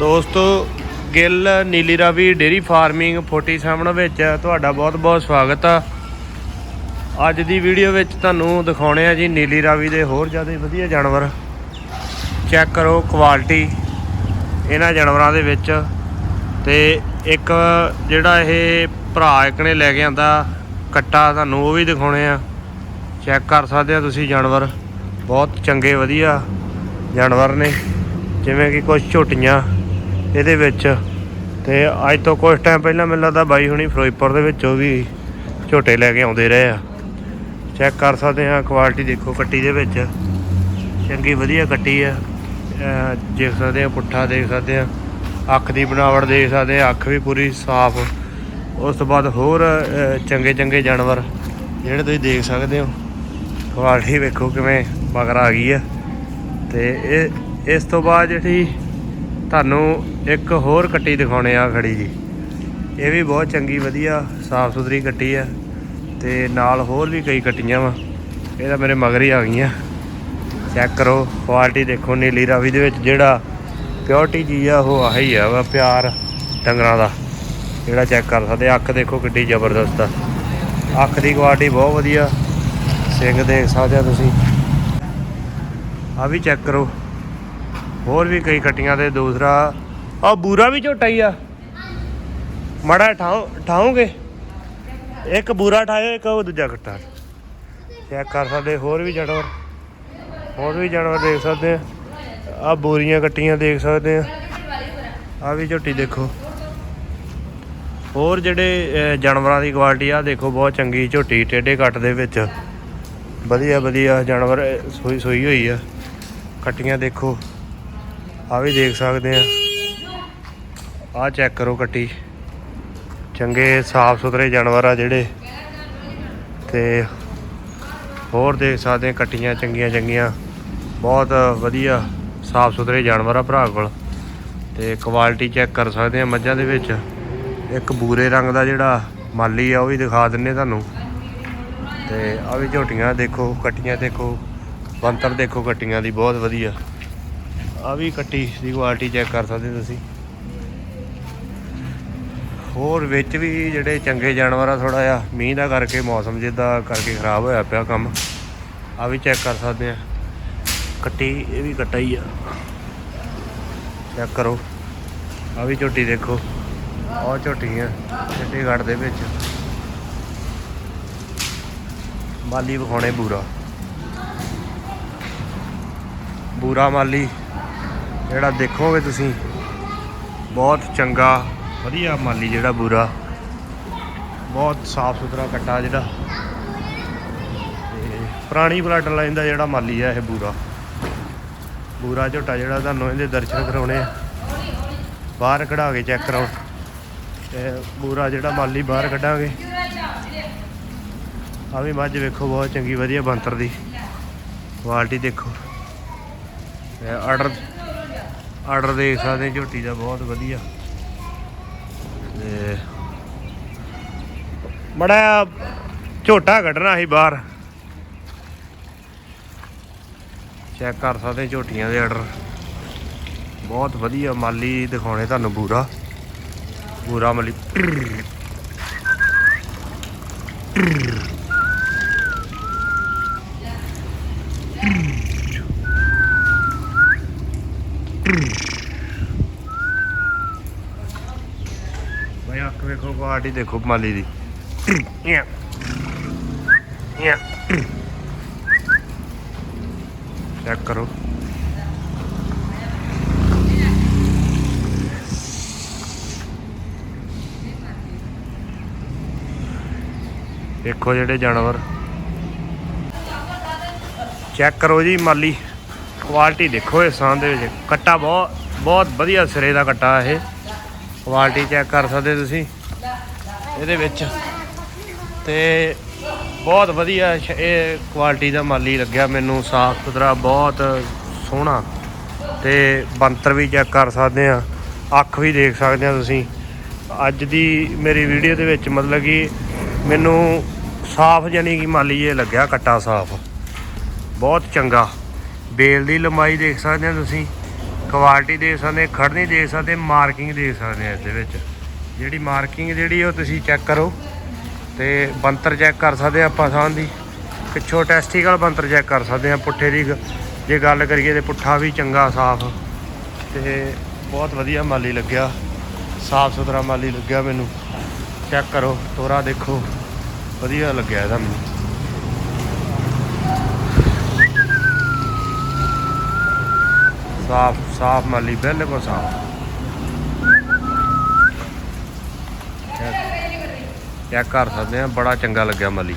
ਦੋਸਤੋ, Gill, Nili Ravi, dairy farming 47 ਵਿੱਚ ਤੁਹਾਡਾ ਬਹੁਤ-ਬਹੁਤ ਸਵਾਗਤ ਆ। ਅੱਜ ਦੀ ਵੀਡੀਓ ਵਿੱਚ ਤੁਹਾਨੂੰ ਦਿਖਾਉਣੇ ਆ ਜੀ ਨੀਲੀ ਰਾਵੀ ਦੇ ਹੋਰ ਜ਼ਿਆਦਾ ਵਧੀਆ ਜਾਨਵਰ। ਚੈੱਕ ਕਰੋ ਕੁਆਲਿਟੀ ਇਹਨਾਂ ਜਾਨਵਰਾਂ ਦੇ ਵਿੱਚ। ਤੇ ਇੱਕ ਜਿਹੜਾ ਇਹ ਭਰਾ ਇੱਕ ਨੇ ਲੈ ਕੇ ਆਂਦਾ ਕੱਟਾ, ਤੁਹਾਨੂੰ ਉਹ ਵੀ ਦਿਖਾਉਣੇ ਆ। ਚੈੱਕ ਕਰ ਸਕਦੇ ਆ ਤੁਸੀਂ ਜਾਨਵਰ। ਬਹੁਤ ਚੰਗੇ ਵਧੀਆ ਜਾਨਵਰ ਨੇ। ਜਿਵੇਂ ਕਿ ਕੁਝ ਝੋਟੀਆਂ ਇਹਦੇ ਵਿੱਚ। ਤੇ ਅੱਜ ਤੋਂ ਕੁਝ ਟਾਈਮ ਪਹਿਲਾਂ ਮੈਨੂੰ ਲੱਗਦਾ ਬਾਈ ਹੁਣੀ ਫਿਰੋਜ਼ਪੁਰ ਦੇ ਵਿੱਚੋਂ ਵੀ ਝੋਟੇ ਲੈ ਕੇ ਆਉਂਦੇ ਰਹੇ ਆ। ਚੈੱਕ ਕਰ ਸਕਦੇ ਆ ਕੁਆਲਿਟੀ ਦੇਖੋ ਕੱਟੀ ਦੇ ਵਿੱਚ। ਚੰਗੀ ਵਧੀਆ ਕੱਟੀ ਆ। ਦੇਖ ਸਕਦੇ ਆ ਪੁੱਠਾ ਦੇਖ ਸਕਦੇ ਆ ਅੱਖ ਦੀ ਬਣਾਵਟ ਦੇਖ ਸਕਦੇ ਆ ਅੱਖ ਵੀ ਪੂਰੀ ਸਾਫ਼। ਉਸ ਤੋਂ ਬਾਅਦ ਹੋਰ ਚੰਗੇ ਚੰਗੇ ਜਾਨਵਰ, ਜਿਹੜੇ ਤੁਸੀਂ ਦੇਖ ਸਕਦੇ ਹੋ। ਕੁਆਲਿਟੀ ਵੇਖੋ ਕਿਵੇਂ ਮਗਰ ਆ ਗਈ ਆ। ਤੇ ਇਹ, ਇਸ ਤੋਂ ਬਾਅਦ ਜਿਹੜੀ ਤੁਹਾਨੂੰ ਇੱਕ ਹੋਰ ਕੱਟੀ ਦਿਖਾਉਣੇ ਆ ਖੜੀ ਜੀ। ਇਹ ਵੀ ਬਹੁਤ ਚੰਗੀ, ਵਧੀਆ, ਸਾਫ਼ ਸੁਥਰੀ ਕੱਟੀ ਆ ਤੇ ਨਾਲ ਹੋਰ ਵੀ ਕਈ ਕੱਟੀਆਂ ਵਾ। ਇਹ ਤਾਂ ਮੇਰੇ ਮਗਰ ਹੀ ਆ ਗਈਆਂ। ਚੈੱਕ ਕਰੋ ਕੁਆਲਿਟੀ ਦੇਖੋ ਨੀਲੀ ਰਾਵੀ ਦੇ ਵਿੱਚ ਜਿਹੜਾ ਪਿਓਰਟੀ ਚੀਜ਼ ਆ, ਉਹ ਆਹੀ ਆ ਵਾ, ਪਿਆਰ ਡੰਗਰਾਂ ਦਾ। ਜਿਹੜਾ ਚੈੱਕ ਕਰ ਸਕਦੇ, ਅੱਖ ਦੇਖੋ ਕਿੱਡੀ ਜ਼ਬਰਦਸਤ ਆ। ਅੱਖ ਦੀ ਕੁਆਲਿਟੀ ਬਹੁਤ ਵਧੀਆ। ਸਿੰਘ ਦੇਖ ਸਕਦੇ ਆ ਤੁਸੀਂ। ਆ ਵੀ ਚੈੱਕ ਕਰੋ। ਹੋਰ ਵੀ ਕਈ ਕੱਟੀਆਂ ਤੇ ਦੂਸਰਾ ਆ ਬੂਰਾ ਵੀ ਝੋਟਾ ਹੀ ਆ। ਮੜਾ ਠਾਉ ਠਾਉਂਗੇ? ਇੱਕ ਬੂਰਾ ਠਾਇਓ ਇੱਕ ਉਹ ਦੂਜਾ ਕੱਟਾ ਚੈੱਕ ਕਰ ਸਕਦੇ ਹੋਰ ਵੀ ਜਾਨਵਰ ਹੋਰ। ਵੀ ਜਾਨਵਰ ਦੇਖ ਸਕਦੇ ਆ। ਆ ਬੋਰੀਆਂ ਕੱਟੀਆਂ ਦੇਖ ਸਕਦੇ ਆ। ਆ ਵੀ ਝੋਟੀ ਦੇਖੋ। ਹੋਰ ਜਿਹੜੇ ਜਾਨਵਰਾਂ ਦੀ ਕੁਆਲਿਟੀ ਆ ਦੇਖੋ ਬਹੁਤ ਚੰਗੀ ਝੋਟੀ ਟੇਢੇ ਕੱਟ ਦੇ ਵਿੱਚ। ਵਧੀਆ ਵਧੀਆ ਜਾਨਵਰ ਅਹ, ਸੋਈ ਸੋਈ ਹੋਈ ਆ। ਕੱਟੀਆਂ ਦੇਖੋ। ਆ ਵੀ ਦੇਖ ਸਕਦੇ ਆ। ਆ ਚੈੱਕ ਕਰੋ ਕੱਟੀ। ਚੰਗੇ ਸਾਫ਼ ਸੁਥਰੇ ਜਾਨਵਰ ਆ ਜਿਹੜੇ। ਤੇ ਹੋਰ ਦੇਖ ਸਕਦੇ ਕੱਟੀਆਂ ਚੰਗੀਆਂ ਚੰਗੀਆਂ। ਬਹੁਤ ਵਧੀਆ ਸਾਫ਼ ਸੁਥਰੇ ਜਾਨਵਰ ਆ ਭਰਾ ਕੋਲ। ਤੇ ਕੁਆਲਿਟੀ ਚੈੱਕ ਕਰ ਸਕਦੇ ਆ ਮੱਝਾਂ ਦੇ ਵਿੱਚ। ਇੱਕ ਬੂਰੇ ਰੰਗ ਦਾ ਜਿਹੜਾ ਮਾਲੀ ਆ, ਉਹ ਵੀ ਦਿਖਾ ਦਿੰਨੇ ਤੁਹਾਨੂੰ। ਤੇ ਆ ਵੀ ਝੋਟੀਆਂ ਦੇਖੋ, ਕੱਟੀਆਂ ਦੇਖੋ ਬੰਤਰ ਦੇਖੋ ਕੱਟੀਆਂ ਦੀ, ਬਹੁਤ ਵਧੀਆ। ਆ ਵੀ ਕੱਟੀ ਦੀ ਕੁਆਲਿਟੀ ਚੈੱਕ ਕਰ ਸਕਦੇ ਤੁਸੀਂ। ਹੋਰ ਵਿੱਚ ਵੀ ਜਿਹੜੇ ਚੰਗੇ ਜਾਨਵਰ ਆ ਥੋੜਾ ਜਿਹਾ, ਮੀਂਹ ਦਾ ਕਰਕੇ, ਮੌਸਮ ਜਿੱਦਾਂ ਕਰਕੇ ਖਰਾਬ ਹੋਇਆ ਪਿਆ ਕੰਮ, ਆ ਵੀ ਚੈੱਕ ਕਰ ਸਕਦੇ ਆ। ਕੱਟੀ, ਇਹ ਵੀ ਕੱਟਾ ਹੀ ਆ। ਚੈੱਕ ਕਰੋ। ਆ ਵੀ ਝੋਟੀ ਦੇਖੋ। ਆਹ ਝੋਟੀਆਂ, ਚਿੱਟੇ ਘੜ ਦੇ ਵਿੱਚ। ਮਾਲੀ ਵਿਖਾਉਣੇ ਬੂਰਾ। ਬੂਰਾ ਮਾਲੀ। ਜਿਹੜਾ ਦੇਖੋਗੇ ਤੁਸੀਂ, ਬਹੁਤ ਚੰਗਾ, ਵਧੀਆ ਮਾਲੀ ਜਿਹੜਾ ਬੂਰਾ। ਬਹੁਤ ਸਾਫ਼ ਸੁਥਰਾ ਕੱਟਾ ਜਿਹੜਾ। ਤੇ ਪੁਰਾਣੀ ਬਲੱਡ ਲਾਈਨ ਦਾ ਜਿਹੜਾ ਮਾਲੀ ਆ, ਇਹ ਬੂਰਾ। ਬੂਰਾ ਝੋਟਾ ਜਿਹੜਾ, ਤੁਹਾਨੂੰ ਇਹਦੇ ਦਰਸ਼ਨ ਕਰਾਉਣੇ ਆ। ਬਾਹਰ ਕਢਾ ਕੇ ਚੈੱਕ ਕਰਾਓ। ਤੇ ਬੂਰਾ ਜਿਹੜਾ ਮਾਲੀ ਬਾਹਰ ਕੱਢਾਂਗੇ। ਆ ਵੀ ਮੱਝ ਵੇਖੋ, ਬਹੁਤ ਚੰਗੀ, ਵਧੀਆ ਬੰਤਰ ਦੀ। ਕੁਆਲਿਟੀ ਦੇਖੋ। ਤੇ ਆਰਡਰ ਆਰਡਰ ਦੇਖ ਸਕਦੇ ਝੋਟੀ ਦਾ ਬਹੁਤ ਵਧੀਆ। ਤੇ ਮੜਾ ਝੋਟਾ ਕੱਢਣਾ ਸੀ ਬਾਹਰ। ਚੈੱਕ ਕਰ ਸਕਦੇ ਝੋਟੀਆਂ ਦੇ ਆਰਡਰ। ਬਹੁਤ ਵਧੀਆ ਮਾਲੀ ਦਿਖਾਉਣੇ ਤੁਹਾਨੂੰ ਬੂਰਾ ਬੂਰਾ ਮਾਲੀ। ਭਾਈ ਅੱਖ ਵੇਖੋ ਕੁਆਲਿਟੀ ਦੇਖੋ ਮਾਲੀ ਦੀ। ਇਆਂ। ਇਆਂ। ਚੈੱਕ ਕਰੋ। ਦੇਖੋ ਜਿਹੜੇ ਜਾਨਵਰ। ਚੈੱਕ ਕਰੋ ਜੀ ਮਾਲੀ। ਕੁਆਲਿਟੀ ਦੇਖੋ ਇਸ ਸਾਂ ਦੇ ਵਿੱਚ। ਕੱਟਾ ਬਹੁਤ ਬਹੁਤ ਵਧੀਆ ਸਿਰੇ ਦਾ ਕੱਟਾ ਇਹ। ਕੁਆਲਿਟੀ ਚੈੱਕ ਕਰ ਸਕਦੇ ਤੁਸੀਂ। ਇਹਦੇ ਵਿੱਚ। ਤੇ ਬਹੁਤ ਵਧੀਆ ਇਹ ਕੁਆਲਿਟੀ ਦਾ ਮਾਲੀ ਲੱਗਿਆ ਮੈਨੂੰ। ਸਾਫ਼ ਸੁਥਰਾ, ਬਹੁਤ ਸੋਹਣਾ। ਤੇ ਬੰਤਰ ਵੀ ਚੈੱਕ ਕਰ ਸਕਦੇ ਆ ਅੱਖ ਵੀ ਦੇਖ ਸਕਦੇ ਆ ਤੁਸੀਂ। ਅੱਜ ਦੀ ਮੇਰੀ ਵੀਡੀਓ ਦੇ ਵਿੱਚ ਮਤਲਬ ਕਿ ਮੈਨੂੰ ਸਾਫ਼ ਜਾਨੀ ਕਿ ਮਾਲੀ ਇਹ ਲੱਗਿਆ ਕੱਟਾ ਸਾਫ਼। ਬਹੁਤ ਚੰਗਾ। ਬੇਲ ਦੀ ਲੰਬਾਈ ਦੇਖ ਸਕਦੇ ਆ ਤੁਸੀਂ। ਕੁਆਲਿਟੀ ਦੇਖ ਸਕਦੇ ਖੜਨੀ ਦੇਖ ਸਕਦੇ, ਮਾਰਕਿੰਗ ਦੇਖ ਸਕਦੇ ਆ ਇਸ ਦੇ ਵਿੱਚ। ਜਿਹੜੀ ਮਾਰਕਿੰਗ ਜਿਹੜੀ ਉਹ ਤੁਸੀਂ ਚੈੱਕ ਕਰੋ ਤੇ ਬੰਤਰ ਚੈੱਕ ਕਰ ਸਕਦੇ ਆ ਆਪਾਂ ਸਾਹ ਦੀ। ਪਿੱਛੋਂ ਟੈਸਟੀਕਲ ਬੰਤਰ ਚੈੱਕ ਕਰ ਸਕਦੇ ਆ ਪੁੱਠੇ ਦੀ। ਜੇ ਗੱਲ ਕਰੀਏ ਤੇ ਪੁੱਠਾ ਵੀ ਚੰਗਾ, ਸਾਫ਼। ਤੇ ਬਹੁਤ ਵਧੀਆ ਮਾਲੀ ਲੱਗਿਆ। ਸਾਫ਼ ਸੁਥਰਾ ਮਾਲੀ ਲੱਗਿਆ ਮੈਨੂੰ। ਚੈੱਕ ਕਰੋ, ਤੋਰਾ ਦੇਖੋ। ਵਧੀਆ ਲੱਗਿਆ ਇਹਦਾ ਮੈਨੂੰ। ਸਾਫ਼ ਸਾਫ਼ ਮਾਲੀ, ਬਿਲਕੁਲ ਸਾਫ਼। ਚੈੱਕ ਕਰ ਸਕਦੇ ਆ, ਬੜਾ ਚੰਗਾ ਲੱਗਿਆ ਮਾਲੀ।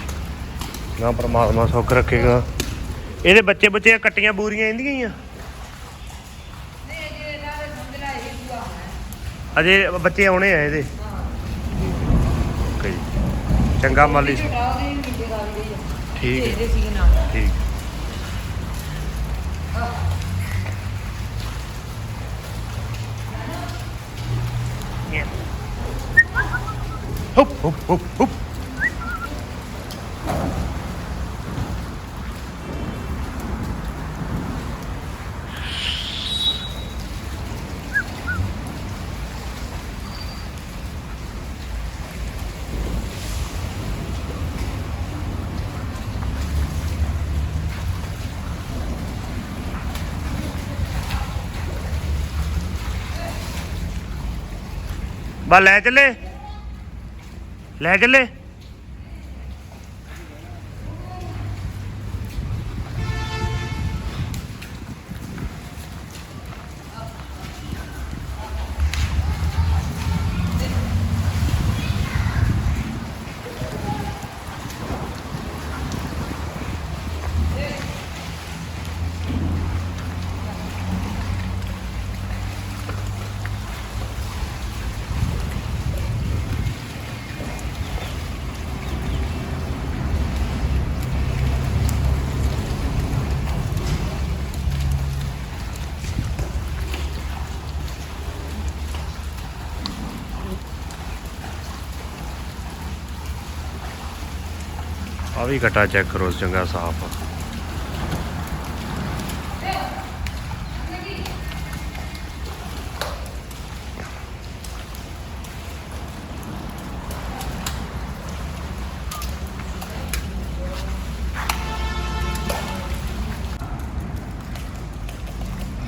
ਨਾ ਪਰਮਾਤਮਾ ਸੁੱਖ ਰੱਖੇਗਾ। ਇਹਦੇ ਬੱਚੇ ਬੱਚੇ ਕੱਟੀਆਂ ਬੂਰੀਆਂ ਇਹਦੀਆਂ ਹੀ ਆ। ਅਜੇ ਬੱਚੇ ਆਉਣੇ ਆ ਇਹਦੇ। ਚੰਗਾ ਮਾਲੀ। ਠੀਕ ਹੈ। húp húp húp húp. Bà lẹ cho lên. ਲੈ ਚੱਲੇ ਆ ਵੀ ਕਟਾ ਚੈੱਕ ਕਰੋ ਚੰਗਾ ਸਾਫ਼।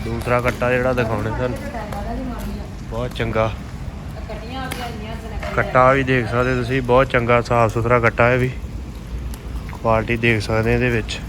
ਦੂਸਰਾ ਕੱਟਾ ਜਿਹੜਾ ਦਿਖਾਉਣੇ ਤੁਹਾਨੂੰ ਬਹੁਤ ਚੰਗਾ। ਕੱਟਾ ਵੀ ਦੇਖ ਸਕਦੇ ਤੁਸੀਂ ਬਹੁਤ ਚੰਗਾ ਸਾਫ਼ ਸੁਥਰਾ ਕੱਟਾ ਹੈ ਵੀ। ਪਾਰਟੀ ਦੇਖ ਸਕਦੇ ਇਹਦੇ ਵਿੱਚ।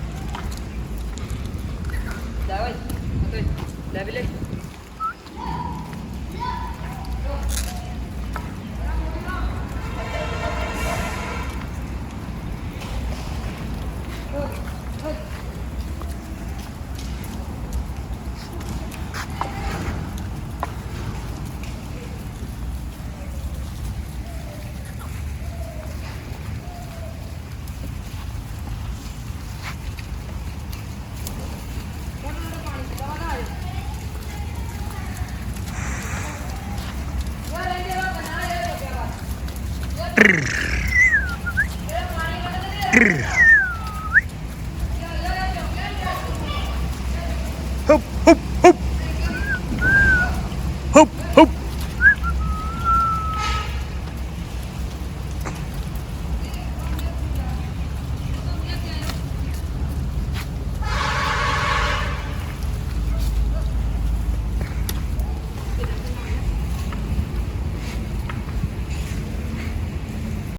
Rrr. Rrr.